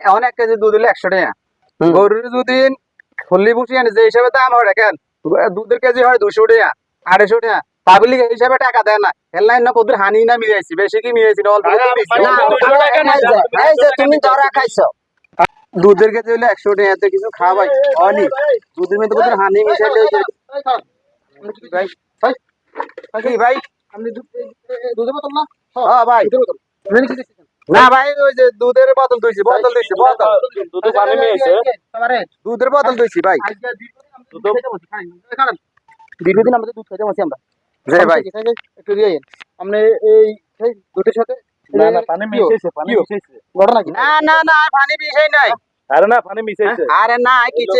এখন এক কেজি দুধ হলে একশো টাকা। গরুর যদি ফুল্লি বসি আনে যে হিসাবে দাম হয় দেখেন দুধের কেজি হয় দুশো টাকা আড়াইশো টাকা। পাবলিক হিসাবে টাকা দেয় না। হেডলাইন না কদুর হানি না মিলাইছি বেশি কি মিলাইছি না অল্প তুমি ধরা খাইছো। দুধের কেজি হলে একশো টাকা এতে কিছু খাওয়া ভাই হয়নি দুধের মধ্যে কদুর হানি মিশাইলে ভাই ভাই? ভাই দুধের বোতল না? হ্যাঁ ভাই। দুধের বোতল। না ভাই ওই যে দুধের বোতল দুইছি বোতল দুইছি বোতল। দুধে পানি মিশে দুধের বোতল দুইছি ভাই। দীর্ঘদিন আমরা দুধ খাইতে বসি, আমরা দুধ খাইতে বসি আমরা। যে ভাই। একটু দিয়ে আপনি এই দুধের সাথে না না পানি মিশাইছে পানি মিশাইছে। ঘটনা কি? না না না পানি নাই। আরে না পানি মিশাইছে। আরে না কিছু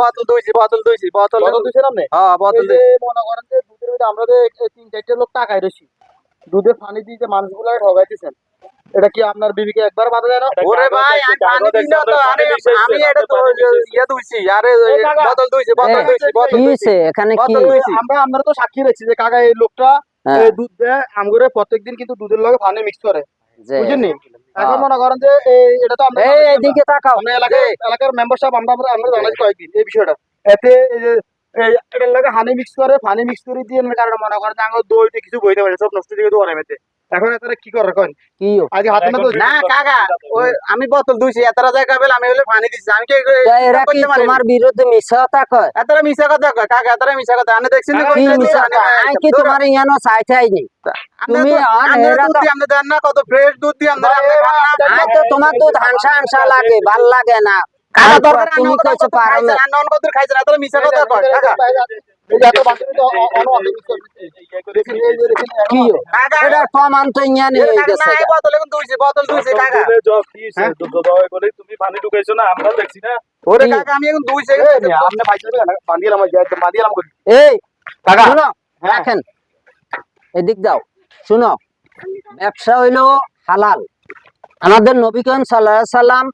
বোতল দুইছি বোতল বোতল আপনি? হ্যাঁ বোতল এই মনে করেন যে দুধের মধ্যে আমরা তিন চারটে লোক টাকায় রয়েছি দুধে পানি দিয়ে যে মানুষগুলো ঠগাইতেছেন এটা কি আপনার বিবিকে একবার বাধা যায় না? ওরে ভাই আমি পানি দিই না তো আরে আমি এটা তো ইয়ে দুইছি আরে এই। বোতল দুইছি এই, দুইছি বোতল কি দুইছি এখানে কি? আমরা আমরা তো সাক্ষী রয়েছি যে কাকা এই লোকটা হ্যাঁ। এই দুধ দেয় আমগুরে প্রত্যেকদিন কিন্তু দুধের লগে পানি মিক্স করে। যে বুঝেননি? এখন হ্যাঁ। মনে করেন যে এই এটা তো আমরা এই এদিকে তাকাও। আমরা এলাকায় এলাকার মেম্বারশিপ আমরা আমরা আমরা জানাই কয়েকদিন এই বিষয়টা। এতে এই যে এটার লাগে হানি মিক্স করে পানি মিক্স করে দিয়ে কারণে মনে করেন যে আঙ্গুর দইতে কিছু বইতে পারে সব নষ্ট দিকে দোয়ারে মেতে এখন এতারা কি করে কন কি হাতে না না কাকা ওই আমি বোতল দুইছি এতরা জায়গা বেল আমি হলে পানি দিছি আমি কি এরা কি তোমার বিরুদ্ধে কয়? এতরা মিছা কথা কয় কাকা এতরা মিছা কথা আমি দেখছি না কি মিছা কথা? আই কি তোমার ইয়ানো চাইতে আইনি তুমি আর এরা তো- দেন না কত ফ্রেশ দুধ দিয়ে আমরা খান না তো তোমার দুধ হাংসা হাংসা লাগে ভালো লাগে না। কাকা দরকার? তুমি কইছো পারো না মিছা কথা কয় এদিক যাও শুনো। ব্যবসা হইল হালাল। আমাদের নবী করিম সাল্লাহ সাল্লাম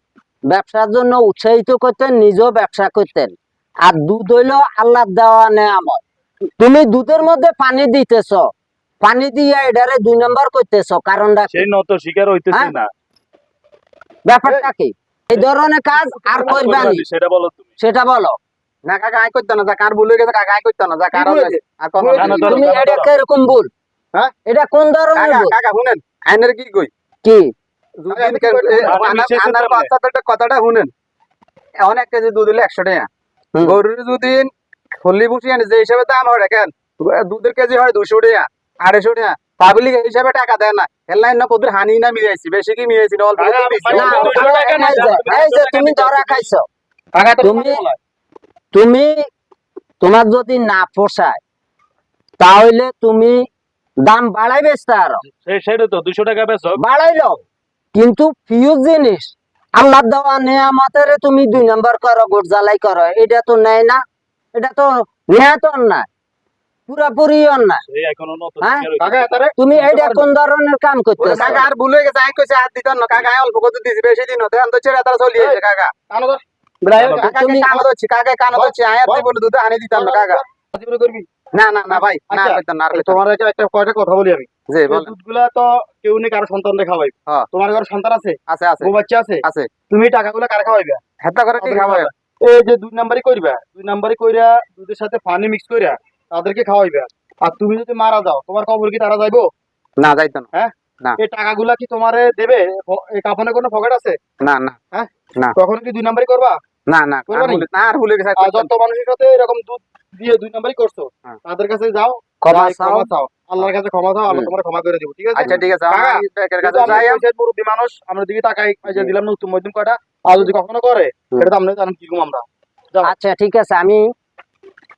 ব্যবসার জন্য উৎসাহিত করতেন নিজেও ব্যবসা করতেন। আর দুধ হইল আল্লাহ দেওয়া নেয়ামত। তুমি দুধের মধ্যে পানি দিতেছ পানি দিয়ে এটারে দুই নম্বর করতেছ কারণটা সেই নত শিকার হইতেছে হ্যাঁ? না। ব্যাপারটা কি? এই ধরনের কাজ আর করবে না। সেটা বলো তুমি। সেটা বলো। না কাকা আই করতে না যা কার ভুল হয়ে গেছে কাকা আই করতে না যা কার আর কোন তুমি এটা। ভুল? হ্যাঁ? এটা কোন ধরনের ভুল? কাকা শুনেন আইনের কি কই? কি? দুদিন আমি কে- কি এ, বলব? আমি আনার- মিশাইছি আনার তাহলে। কথাটা কথাটা শুনেন। এখন এক কেজি দুধ হলে একশো টাকা। গরুর যদি ফুল্লি বসি আনে যে হিসাবে দাম হয় দেখেন দুধের কেজি হয় দুশো টাকা আড়াইশো টাকা। পাবলিক হিসাবে টাকা দেয় না। হেডলাইন না কদুর হানি না মিলাইছি বেশি কি মিলাইছি অল্প আরে, কদুর বেশি। আমি- না, দুশো টাকা না, এই যে- এই যে তুমি ধরা খাইছো। তুমি তুমি তোমার যদি না পোষায় তাহলে তুমি দাম বাড়াই বেচতে আরও সেই সেটা তো দুশো টাকা বেচো। বাড়াইলো। কিন্তু ফিউজ জিনিস আল্লাহ দেওয়া নেয়ামতের তুমি দুই নম্বর করো গোট জ্বালাই করো। এটা তো নেয় না এটা তো নেয় তো অন্যায় পুরাপুরি অন্যায়। হ্যাঁ? তুমি কোন ধরনের কাম কাকা আর ভুল গেছে আই কইছে আর দিতাম না কাকা আই অল্প কদুর দিছি বেশি দিন হতে। এখন তো ছেড়ে তারা চলে যাচ্ছে কাকা। কানো ধর বিড়াই কাকা কানো ধরছি কাকা কানো ধরছি আই আর দুধ আনি দিতাম না কাকা। করবি না না না ভাই না আচ্ছা, না তোমার একটা একটা কয়টা কথা বলি আমি। জি দুধগুলা তো কেউ নেই কারও সন্তান খাওয়াই হ্যাঁ। তোমার ঘরে সন্তান আছে? আছে আছে। বউ বাচ্চা আছে? আছে। তুমি টাকাগুলো কার খাওয়াইবে? হেতা করে কি এই যে দুই নাম্বারই করবা দুই নাম্বারই কইরা দুধের সাথে পানি মিক্স কইরা তাদেরকে খাওয়াইবে। আর তুমি যদি মারা যাও তোমার কবর কি তারা যাইবো? না যাইতো না। এই টাকাগুলা কি তোমারে দেবে? এই কাফনে কোনো পকেট আছে? না না। তখন কি দুই নাম্বারই করবা? না না আর করতাম যত মানুষের সাথে এরকম দুধ দিয়ে দুই নাম্বারই করছ হ্যাঁ। তাদের কাছে যাও ক্ষমা চাও। ক্ষমা চাও। আল্লাহর কাছে ক্ষমা চাও আল্লাহ তোমার ক্ষমা করে দিব ঠিক আছে? আচ্ছা ঠিক আছে আমি কাছে যাই মুরব্বী মানুষ আমরা দিকে পয়সা দিলাম না উত্তম মধ্যম কয়টা আর যদি কখনো করে। এটা তো আমরা জানেন আমরা। আচ্ছা ঠিক আছে আমি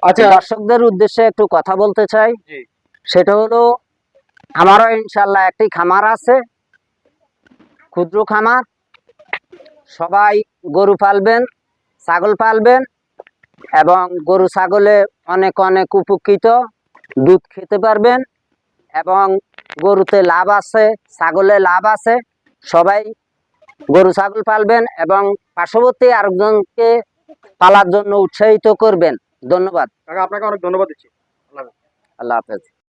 আচ্ছা। দর্শকদের উদ্দেশ্যে একটু কথা বলতে চাই। সেটা হলো আমারও ইনশাল্লাহ একটি খামার আছে ক্ষুদ্র খামার। সবাই গরু পালবেন ছাগল পালবেন এবং গরু ছাগলে অনেক অনেক উপকৃত দুধ খেতে পারবেন এবং গরুতে লাভ আছে ছাগলে লাভ আছে। সবাই গরু ছাগল পালবেন এবং পার্শ্ববর্তী আরেকজনকে পালার জন্য উৎসাহিত করবেন। ধন্যবাদ। আপনাকে অনেক ধন্যবাদ দিচ্ছি। আল্লাহ হাফেজ।